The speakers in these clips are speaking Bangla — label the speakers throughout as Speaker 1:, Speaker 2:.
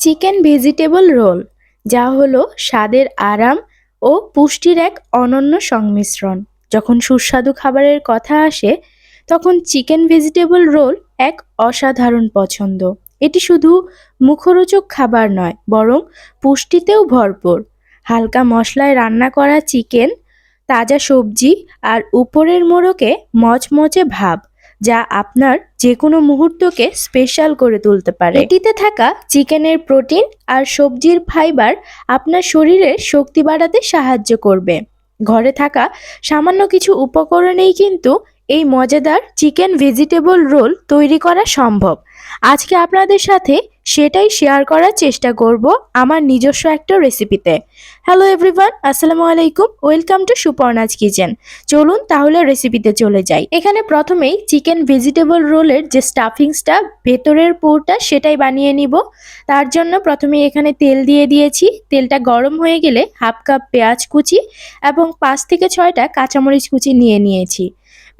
Speaker 1: চিকেন ভেজিটেবল রোল, যা হলো স্বাদের আরাম ও পুষ্টির এক অনন্য সংমিশ্রণ। যখন সুস্বাদু খাবারের কথা আসে, তখন চিকেন ভেজিটেবল রোল এক অসাধারণ পছন্দ। এটি শুধু মুখরোচক খাবার নয়, বরং পুষ্টিতেও ভরপুর। হালকা মশলায় রান্না করা চিকেন, তাজা সবজি আর উপরের মোড়কে মচমচে ভাব যা আপনার যে কোনো মুহূর্তকে স্পেশাল করে তুলতে পারে। এটিতে থাকা চিকেনের প্রোটিন আর সবজির ফাইবার আপনার শরীরের শক্তি বাড়াতে সাহায্য করবে। ঘরে থাকা সামান্য কিছু উপকরণেই কিন্তু এই মজাদার চিকেন ভেজিটেবল রোল তৈরি করা সম্ভব। আজকে আপনাদের সাথে সেটাই শেয়ার করার চেষ্টা করব আমার নিজস্ব একটা রেসিপিতে হ্যালো এভরিওয়ান আসসালামু আলাইকুম ওয়েলকাম টু সুপর্ণাজ কিচেন চলুন তাহলে রেসিপিতে চলে যাই। এখানে প্রথমেই চিকেন ভেজিটেবল রোলের যে স্টাফিংসটা ভেতরের পুরটা সেটাই বানিয়ে নিব। তার জন্য প্রথমে এখানে তেল দিয়ে দিয়েছি। তেলটা গরম হয়ে গেলে হাফ কাপ পেঁয়াজ কুচি এবং পাঁচ থেকে ছয়টা কাঁচামরিচ কুচি নিয়ে নিয়েছি।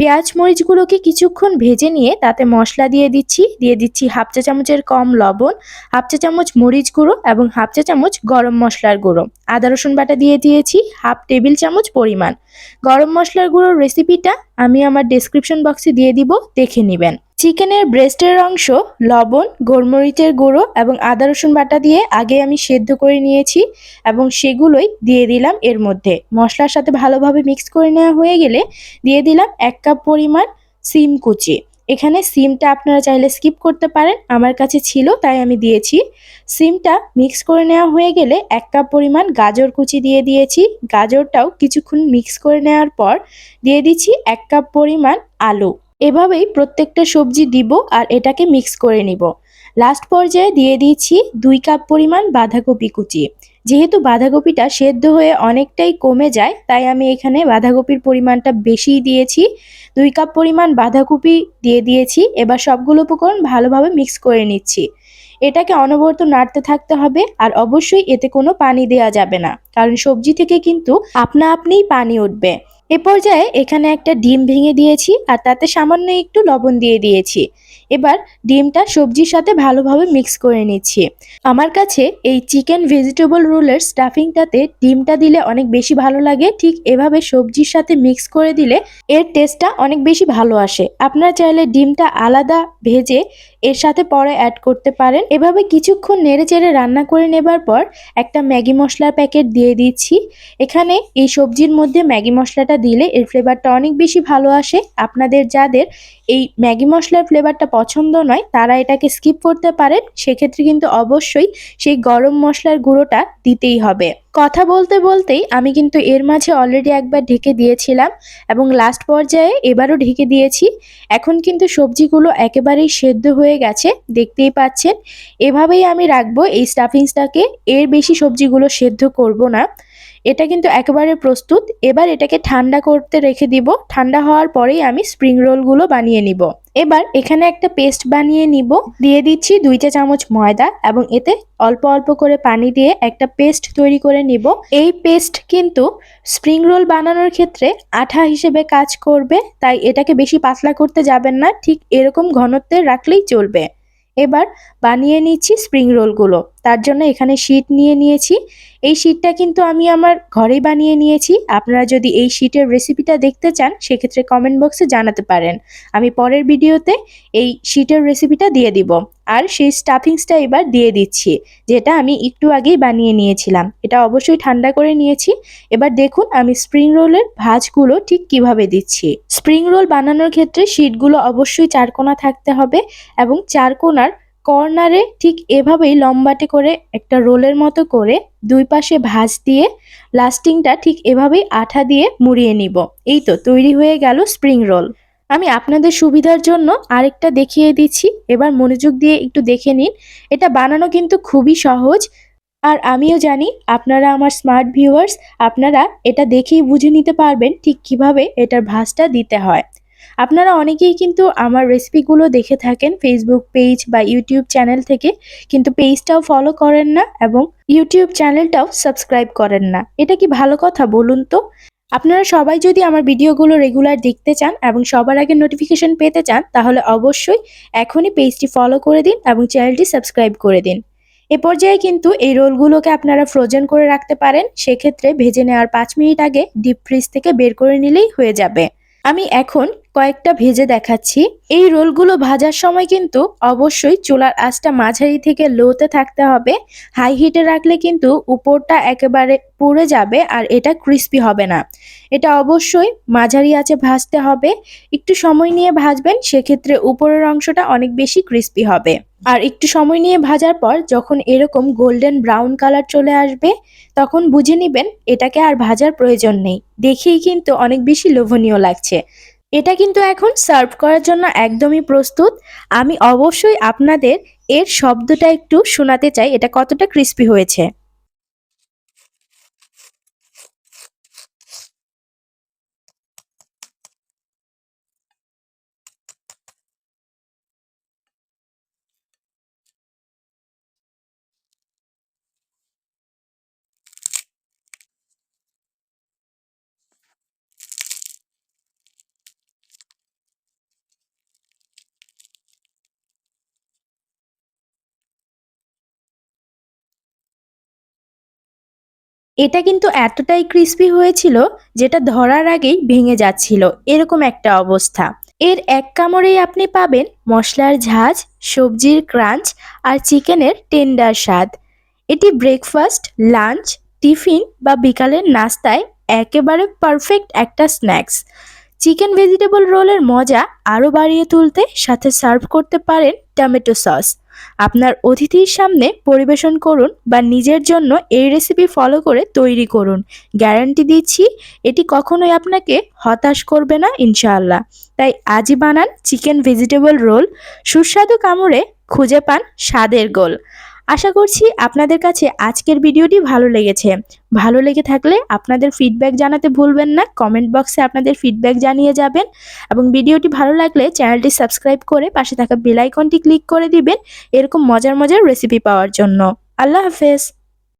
Speaker 1: পেঁয়াজ মরিচগুলোকে কিছুক্ষণ ভেজে নিয়ে তাতে মশলা দিয়ে দিচ্ছি। দিয়ে দিচ্ছি হাফ চা চামচের কম লবণ, হাফ চা চামচ মরিচ গুঁড়ো এবং হাফ চা চামচ গরম মশলার গুঁড়ো। আদা, রসুন বাটা দিয়ে দিয়েছি হাফ টেবিল চামচ পরিমাণ। গরম মশলার গুঁড়োর রেসিপিটা আমি আমার ডেসক্রিপশন বক্সে দিয়ে দিব, দেখে নেবেন। চিকেনের ব্রেস্টের অংশ, লবণ, গোলমরিচের গুঁড়ো এবং আদা রসুন বাটা দিয়ে আগে আমি সেদ্ধ করে নিয়েছি এবং সেগুলোই দিয়ে দিলাম এর মধ্যে। মশলার সাথে ভালোভাবে মিক্স করে নেওয়া হয়ে গেলে দিয়ে দিলাম এক কাপ পরিমাণ সিম কুচি। এখানে সিমটা আপনারা চাইলে স্কিপ করতে পারেন, আমার কাছে ছিল তাই আমি দিয়েছি। সিমটা মিক্স করে নেওয়া হয়ে গেলে এক কাপ পরিমাণ গাজর কুচি দিয়ে দিয়েছি। গাজরটাও কিছুক্ষণ মিক্স করে নেওয়ার পর দিয়ে দিচ্ছি এক কাপ পরিমাণ আলু। এভাবেই প্রত্যেকটা সবজি দিব আর এটাকে মিক্স করে নিব। লাস্ট পর্যায়ে দিয়ে দিয়েছি দুই কাপ পরিমাণ বাঁধাকপি কুচি। যেহেতু বাঁধাকপিটা সেদ্ধ হয়ে অনেকটাই কমে যায়, তাই আমি এখানে বাঁধাকপির পরিমাণটা বেশিই দিয়েছি। দুই কাপ পরিমাণ বাঁধাকপি দিয়ে দিয়েছি। এবার সবগুলো উপকরণ ভালোভাবে মিক্স করে নিচ্ছি। এটাকে অনবরত নাড়তে থাকতে হবে আর অবশ্যই এতে কোনো পানি দেওয়া যাবে না। কারণ সবজি থেকে কিন্তু আপনা আপনিই পানি উঠবে। এ পর্যায়ে এখানে একটা ডিম ভেঙে দিয়েছি আর তাতে সামান্য একটু লবণ দিয়ে দিয়েছি। এবার ডিমটা সবজির সাথে ভালোভাবে মিক্স করে নিচ্ছি। আমার কাছে এই চিকেন ভেজিটেবল রোলের স্টাফিংটাতে ডিমটা দিলে অনেক বেশি ভালো লাগে। ঠিক এভাবে সবজির সাথে মিক্স করে দিলে এর টেস্টটা অনেক বেশি ভালো আসে। আপনারা চাইলে ডিমটা আলাদা ভেজে এর সাথে পরে অ্যাড করতে পারেন। এভাবে কিছুক্ষণ নেড়ে চেড়ে রান্না করে নেবার পর একটা ম্যাগি মশলার প্যাকেট দিয়ে দিচ্ছি। এখানে এই সবজির মধ্যে ম্যাগি মশলাটা দিলে এর ফ্লেভারটা অনেক বেশি ভালো আসে। আপনাদের যাদের এই ম্যাগি মশলার ফ্লেভারটা পছন্দ নয়, তারা এটাকে স্কিপ করতে পারেন, সেক্ষেত্রে কিন্তু অবশ্যই সেই গরম মশলার গুঁড়োটা দিতেই হবে। কথা বলতে বলতেই আমি কিন্তু এর মাঝে অলরেডি একবার ঢেকে দিয়েছিলাম এবং লাস্ট পর্যায়ে এবারও ঢেকে দিয়েছি। এখন কিন্তু সবজিগুলো একেবারেই সেদ্ধ হয়ে গেছে, দেখতেই পাচ্ছেন। এভাবেই আমি রাখব এই স্টাফিংসটাকে এর বেশি সবজিগুলো সেদ্ধ করব না। এটা কিন্তু একেবারে প্রস্তুত। এবার এটাকে ঠান্ডা করতে রেখে দিব। ঠান্ডা হওয়ার পরেই আমি স্প্রিং রোলগুলো বানিয়ে নিব। এবার এখানে একটা পেস্ট বানিয়ে নিব। দিয়ে দিচ্ছি দুই চা চামচ ময়দা এবং এতে অল্প অল্প করে পানি দিয়ে একটা পেস্ট তৈরি করে নিব। এই পেস্ট কিন্তু স্প্রিং রোল বানানোর ক্ষেত্রে আঠা হিসেবে কাজ করবে, তাই এটাকে বেশি পাতলা করতে যাবেন না। ঠিক এরকম ঘনত্বে রাখলেই চলবে। এবার বানিয়ে নিচ্ছি স্প্রিং রোলগুলো তার জন্য এখানে শীট নিয়ে নিয়েছি। এই শীটটা কিন্তু আমি আমার ঘরেই বানিয়ে নিয়েছি। আপনারা যদি এই শীটের রেসিপিটা দেখতে চান, সেক্ষেত্রে কমেন্ট বক্সে জানাতে পারেন। আমি পরের ভিডিওতে এই শীটের রেসিপিটা দিয়ে দিব। আর সেই স্টাফিংসটা এবার দিয়ে দিচ্ছি, যেটা আমি একটু আগেই বানিয়ে নিয়েছিলাম। এটা অবশ্যই ঠান্ডা করে নিয়েছি। এবার দেখুন, আমি স্প্রিং রোলের ভাঁজগুলো ঠিক কীভাবে দিচ্ছি। স্প্রিং রোল বানানোর ক্ষেত্রে শীটগুলো অবশ্যই চারকোনা থাকতে হবে এবং চারকোনার কর্নারে ঠিক এভাবেই লম্বাটে করে একটা রোলের মতো করে দুই পাশে ভাঁজ দিয়ে লাস্টিংটা ঠিক এভাবেই আঠা দিয়ে মুড়িয়ে নিব। এই তো তৈরি হয়ে গেল স্প্রিং রোল। আমি আপনাদের সুবিধার জন্য আরেকটা দেখিয়ে দিচ্ছি। এবার মনোযোগ দিয়ে একটু দেখে নিন। এটা বানানো কিন্তু খুবই সহজ। আর আমিও জানি আপনারা আমার স্মার্ট ভিউয়ার্স, আপনারা এটা দেখেই বুঝে নিতে পারবেন ঠিক কীভাবে এটার ভাঁজটা দিতে হয়। আপনারা অনেকেই কিন্তু আমার রেসিপিগুলো দেখে থাকেন ফেসবুক পেজ বা ইউটিউব চ্যানেল থেকে, কিন্তু পেজটাও ফলো করেন না এবং ইউটিউব চ্যানেলটাও সাবস্ক্রাইব করেন না। এটা কি ভালো কথা বলুন তো? আপনারা সবাই যদি আমার ভিডিওগুলো রেগুলার দেখতে চান এবং সবার আগে নোটিফিকেশন পেতে চান, তাহলে অবশ্যই এখনই পেজটি ফলো করে দিন এবং চ্যানেলটি সাবস্ক্রাইব করে দিন। এ পর্যায়ে কিন্তু এই রোলগুলোকে আপনারা ফ্রোজেন করে রাখতে পারেন, সেক্ষেত্রে ভেজে নেওয়ার পাঁচ মিনিট আগে ডিপ ফ্রিজ থেকে বের করে নিলেই হয়ে যাবে। আমি এখন কয়েকটা ভেজে দেখাচ্ছি। এই রোলগুলো ভাজার সময় কিন্তু অবশ্যই চুলার আঁচটা মাঝারি থেকে লোতে থাকতে হবে। হাই হিটে রাখলে কিন্তু উপরটা একেবারে পুড়ে যাবে আর এটা ক্রিস্পি হবে না। এটা অবশ্যই মাঝারি আঁচে ভাজতে হবে। একটু সময় নিয়ে ভাজবেন, সেক্ষেত্রে উপরের অংশটা অনেক বেশি ক্রিস্পি হবে। আর একটু সময় নিয়ে ভাজার পর যখন এরকম গোল্ডেন ব্রাউন কালার চলে আসবে, তখন বুঝে নেবেন এটাকে আর ভাজার প্রয়োজন নেই। দেখেই কিন্তু অনেক বেশি লোভনীয় লাগছে। এটা কিন্তু এখন সার্ভ করার জন্য একদমই প্রস্তুত। আমি অবশ্যই আপনাদের এর শব্দটা একটু শোনাতে চাই, এটা কতটা ক্রিস্পি হয়েছে। এটা কিন্তু এতটাই ক্রিস্পি হয়েছিল যেটা ধরার আগেই ভেঙে যাচ্ছিল, এরকম একটা অবস্থা। এর এক কামড়েই আপনি পাবেন মশলার ঝাঁজ, সবজির ক্রাঞ্চ আর চিকেনের টেন্ডার স্বাদ। এটি ব্রেকফাস্ট লাঞ্চ টিফিন বা বিকালের নাস্তায় একেবারে পারফেক্ট একটা স্ন্যাক্স চিকেন ভেজিটেবল রোলের মজা আরও বাড়িয়ে তুলতে সাথে সার্ভ করতে পারেন টমেটো সস আপনার অতিথির সামনে পরিবেশন করুন বা নিজের জন্য এই রেসিপি ফলো করে তৈরি করুন। গ্যারান্টি দিচ্ছি, এটি কখনোই আপনাকে হতাশ করবে না, ইনশাআল্লাহ। তাই আজই বানান চিকেন ভেজিটেবল রোল সুস্বাদু কামড়ে খুঁজে পান স্বাদের গোল। আশা করছি আপনাদের কাছে আজকের ভিডিওটি ভালো লেগেছে। ভালো লেগে থাকলে আপনাদের ফিডব্যাক জানাতে ভুলবেন না কমেন্ট বক্সে আপনাদের ফিডব্যাক জানিয়ে যাবেন এবং ভিডিওটি ভালো লাগলে চ্যানেলটি সাবস্ক্রাইব করে পাশে থাকা বেলাইকনটি ক্লিক করে দিবেন, এরকম মজার মজার রেসিপি পাওয়ার জন্য। আল্লাহ হাফেজ।